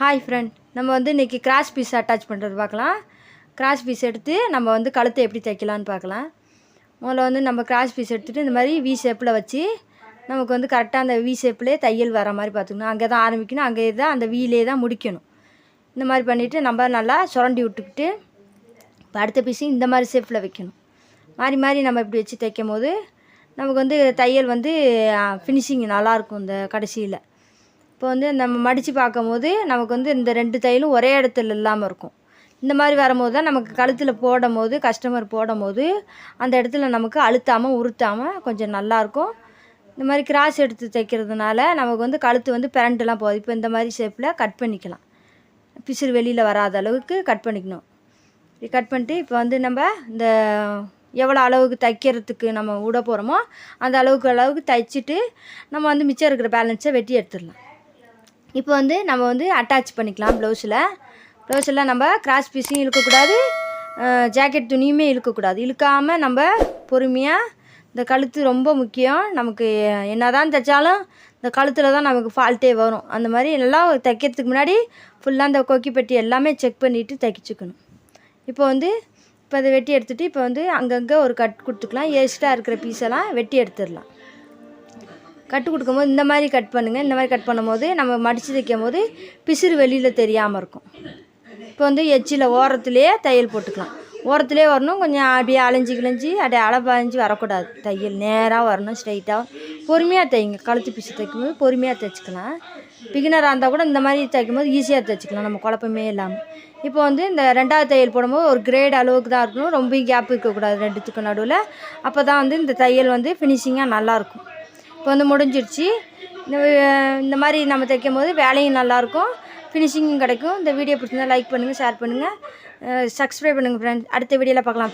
Hi friend நம்ம வந்து இன்றைக்கி கிராஸ் பீஸ் அட்டாச் பண்ணுறது பார்க்கலாம். கிராஸ் பீஸ் எடுத்து நம்ம வந்து கழுத்தை எப்படி தைக்கலான்னு பார்க்கலாம். முதல்ல வந்து நம்ம கிராஸ் பீஸ் எடுத்துகிட்டு இந்த மாதிரி வி ஷேப்பில் வச்சு நமக்கு வந்து கரெக்டாக அந்த வி ஷேப்லேயே தையல் வர மாதிரி பார்த்துக்கணும். அங்கே தான் ஆரம்பிக்கணும் அங்கே தான் அந்த வீலே தான் முடிக்கணும். இந்த மாதிரி பண்ணிவிட்டு நம்ம நல்லா சுரண்டி விட்டுக்கிட்டு இப்போ அடுத்த பீஸையும் இந்த மாதிரி ஷேப்பில் வைக்கணும். மாறி மாறி நம்ம இப்படி வச்சு தைக்கும் போது நமக்கு வந்து தையல் வந்து ஃபினிஷிங் நல்லாயிருக்கும் இந்த கடைசியில். இப்போ வந்து நம்ம மடித்து பார்க்கும்போது நமக்கு வந்து இந்த ரெண்டு தையலும் ஒரே இடத்துல இல்லாமல் இருக்கும். இந்த மாதிரி வரும்போது தான் நமக்கு கழுத்தில் போடும் போது கஸ்டமர் போடும் போது அந்த இடத்துல நமக்கு அழுத்தாமல் உறுத்தாமல் கொஞ்சம் நல்லாயிருக்கும் இந்த மாதிரி கிராஸ் எடுத்து தைக்கிறதுனால நமக்கு வந்து கழுத்து வந்து பிரண்ட்டுலாம் போகுது. இப்போ இந்த மாதிரி ஷேப்பில் கட் பண்ணிக்கலாம். பிசிறு வெளியில் வராத அளவுக்கு கட் பண்ணிக்கணும். இப்படி கட் பண்ணிட்டு இப்போ வந்து நம்ம இந்த எவ்வளோ அளவுக்கு தைக்கிறதுக்கு நம்ம விட போகிறோமோ அந்த அளவுக்கு அளவுக்கு தைச்சிட்டு நம்ம வந்து மிச்சம் இருக்கிற பேலன்ஸை வெட்டி எடுத்துடலாம். இப்போ வந்து நம்ம வந்து அட்டாச் பண்ணிக்கலாம் ப்ளவுஸில் ப்ளவுஸில் நம்ம கிராஸ் பீஸையும் இழுக்கக்கூடாது. ஜாக்கெட் துணியுமே இழுக்கக்கூடாது. இழுக்காமல் நம்ம பொறுமையாக இந்த கழுத்து ரொம்ப முக்கியம். நமக்கு என்ன தான் தைச்சாலும் இந்த கழுத்தில் தான் நமக்கு ஃபால்ட்டே வரும். அந்த மாதிரி எல்லாம் தைக்கிறதுக்கு முன்னாடி ஃபுல்லாக இந்த கொக்கி பெட்டி எல்லாமே செக் பண்ணிவிட்டு தைக்கிச்சுக்கணும் இப்போ வந்து இப்போ அதை வெட்டி எடுத்துகிட்டு இப்போ வந்து அங்கங்கே ஒரு கட் கொடுத்துக்கலாம். ஏஸ்ட்டாக இருக்கிற பீஸெல்லாம் வெட்டி எடுத்துடலாம். கட்டு கொடுக்கும்போது இந்த மாதிரி கட் பண்ணுங்கள் இந்த மாதிரி கட் பண்ணும்போது நம்ம மடித்து தைக்கும் போது பிசிறு வெளியில் தெரியாமல் இருக்கும். இப்போ வந்து எச்சில் ஓரத்துலேயே தையல் போட்டுக்கலாம். ஓரத்துலேயே வரணும் கொஞ்சம் அப்படியே அலைஞ்சி கிழிஞ்சி அப்படியே அலைப்பாஞ்சு வரக்கூடாது. தையல் நேராக வரணும் ஸ்ட்ரைட்டாக பொறுமையாக தைங்க. கழுத்து பிசு தைக்கும்போது பொறுமையாக தைச்சிக்கலாம். பிகினராக இருந்தால் கூட இந்த மாதிரி தைக்கும்போது ஈஸியாக தைச்சிக்கலாம். நம்ம குழப்பமே இல்லாமல் இப்போ வந்து இந்த ரெண்டாவது தையல் போடும்போது ஒரு கிரேட் அளவுக்கு தான் இருக்கணும். ரொம்ப கேப் இருக்கக்கூடாது ரெண்டுத்துக்கு நடுவில். அப்போ தான் வந்து இந்த தையல் வந்து ஃபினிஷிங்காக நல்லாயிருக்கும் இப்போ வந்து முடிஞ்சிருச்சு. இந்த இந்த மாதிரி நம்ம தைக்கும் போது வேலையும் நல்லாயிருக்கும் ஃபினிஷிங்கும் கிடைக்கும். இந்த வீடியோ பிடிச்சிருந்தா லைக் பண்ணுங்கள் ஷேர் பண்ணுங்கள் சப்ஸ்கிரைப் பண்ணுங்கள் ஃப்ரெண்ட்ஸ் அடுத்த வீடியோவில் பார்க்கலாம்.